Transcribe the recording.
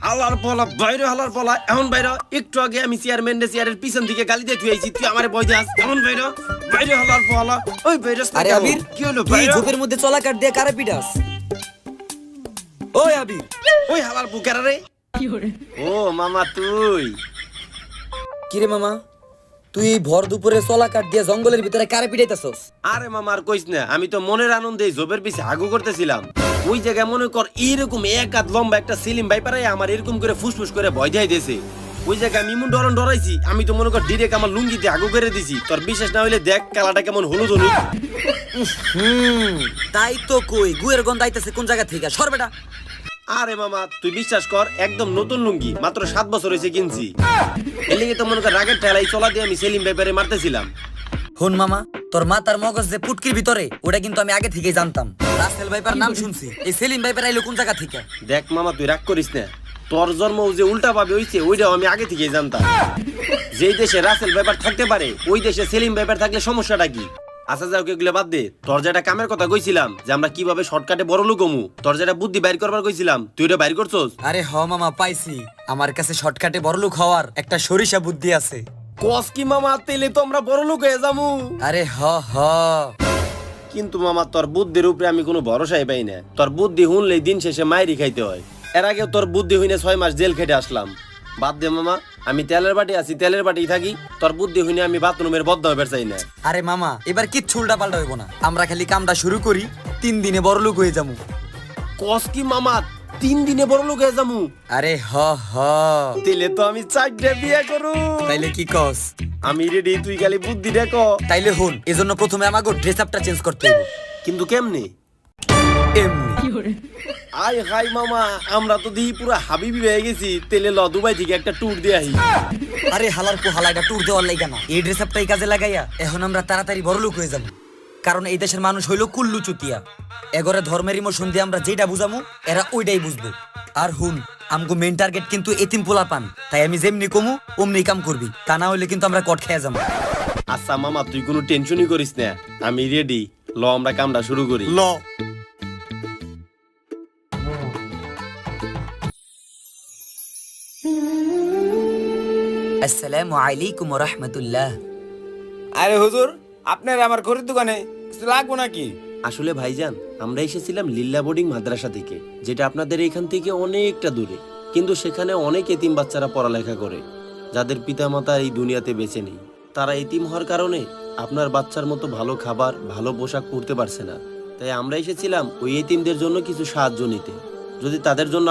হালার পলা বাইরে হালার পলা এমন বাইরে একটু আগে আমি চেয়ারম্যান চেয়ারের পিছন দিকে গালি দিয়ে ধুয়েছি তুই আমারে বই যাস এমন বাইরে বাইরে হালার বলা ওই বাইরে আরে আবির কি হলো বাইরে? ঝোপের মধ্যে চলা কাট দিয়ে কারে পিটাস? ওই আবির। ওই হালার বুকারা রে ও মামা তুই। কিরে মামা? তুই ভর দুপুরে চলা কাট দিয়ে জঙ্গলের ভিতরে কারে পিটাইতাছস? আরে মামা আর কইস না আমি তো মনের আনন্দে জবের পিছে আগু করতেছিলাম। ওই জায়গায় মনে কর এইরকম এক হাত লম্বা একটা সিলিম বাইপারে আমার এরকম করে ফুসফুস করে ভয় দিয়ে দিয়েছে ওই জায়গায় মিমুন ডরন ডরাইছি আমি তো মনে কর ডিরেক্ট আমার লুঙ্গিতে আগু করে দিছি। তোর বিশ্বাস না হইলে দেখ কালাটা কেমন হলুদ হলুদ। হুম তাই তো কই গুয়ের গন্ধ আইতাছে কোন জায়গা থেকে? সর বেটা। আরে মামা তুই বিশ্বাস কর একদম নতুন লুঙ্গি মাত্র সাত বছর হয়েছে কিনছি। এর লেগে তো মনে কর রাগের ঠেলাই চলা দিয়ে আমি সেলিম ব্যাপারে মারতেছিলাম। হুন মামা তোর মাতার মগজ যে পুটকির ভিতরে ওটা কিন্তু আমি আগে থেকেই জানতাম। রাসেল ভাইপার নাম শুনছি। এই সেলিম ভাইপার আইলো কোন জায়গা থেকে? দেখ মামা তুই রাগ করিস না। তোর জন্ম যে উল্টা ভাবে হইছে ওইটাও আমি আগে থেকেই জানতাম। যেই দেশে রাসেল ব্যাপার থাকতে পারে ওই দেশে সেলিম ব্যাপার থাকলে সমস্যাটা কি? আচ্ছা যাও এগুলো বাদ দে। তোর যেটা কামের কথা কইছিলাম যে আমরা কীভাবে শর্টকাটে বড় লোক হমু। তোর যেটা বুদ্ধি বাইর করবার কইছিলাম। তুই এটা বাইর করছস? আরে হ মামা পাইছি। আমার কাছে শর্টকাটে বড়লোক হওয়ার একটা সরিষা বুদ্ধি আছে। কস কি মামা তেলে তো আমরা বড় লোক হয়ে যামু। আরে হ হ। কিন্তু মামা তোর বুদ্ধির উপরে আমি কোনো ভরসাই পাই না। তোর বুদ্ধি হুনলেই দিন শেষে মায়েরই খাইতে হয়। এর আগে তোর বুদ্ধি হইনে ছয় মাস জেল খেটে আসলাম। বাদ দে মামা। আমি তেলের বাটি আছি তেলের বাটি থাকি। তোর বুদ্ধি হইনে আমি বাথরুমের বদ্ধ হয়ে চাই না। আরে মামা এবার কিচ্ছু উল্টা পাল্টা হইব না। আমরা খালি কামটা শুরু করি তিন দিনে বড়লোক হয়ে যাব। কস কি মামা তিন দিনে বড় লোক হয়ে যামু আরে হ হ। তেলে তো আমি চারটে বিয়ে করু। তাইলে কি কস? আমি রেডি তুই খালি বুদ্ধি দেখো। তাইলে হন এজন্য প্রথমে আমাকে ড্রেস আপটা চেঞ্জ করতে হবে। কিন্তু কেমনে? এমনি। আয় হাই মামা আমরা তো দিই পুরো হাবিবি হয়ে গেছি তেলে ল দুবাই থেকে একটা ট্যুর দিয়ে আহি। আরে হালার পো হালা এটা ট্যুর দেওয়ার লাইগা না। এই ড্রেস আপটাই কাজে লাগাইয়া এখন আমরা তাড়াতাড়ি বড়লোক হয়ে যাব। কারণ এই দেশের মানুষ হইল কুল্লু চুতিয়া। এগরে ধর্মের ইমোশন দিয়ে আমরা যেটা বুঝামু এরা ওইটাই বুঝব। আর হুন আমগো মেইন টার্গেট কিন্তু এতিম পোলা পান তাই আমি যেমনি কমু অমনি কাম করবি। তা না হইলে কিন্তু আমরা কট খেয়ে যাব। আচ্ছা মামা তুই কোনো টেনশনই করিস না। আমি রেডি ল আমরা কামটা শুরু করি। ল। আসসালামু আলাইকুম রহমতুল্লাহ আরে হুজুর আপনার আমার ঘরের দোকানে কিছু লাগবো নাকি? আসলে ভাইজান আমরা এসেছিলাম লিল্লা বোর্ডিং মাদ্রাসা থেকে যেটা আপনাদের এখান থেকে অনেকটা দূরে। কিন্তু সেখানে অনেক এতিম বাচ্চারা পড়ালেখা করে যাদের পিতামাতা এই দুনিয়াতে বেঁচে নেই। তারা এতিম হওয়ার কারণে আপনার বাচ্চার মতো ভালো খাবার ভালো পোশাক পরতে পারছে না। তাই আমরা এসেছিলাম ওই এতিমদের জন্য কিছু সাহায্য নিতে। যদি তাদের জন্য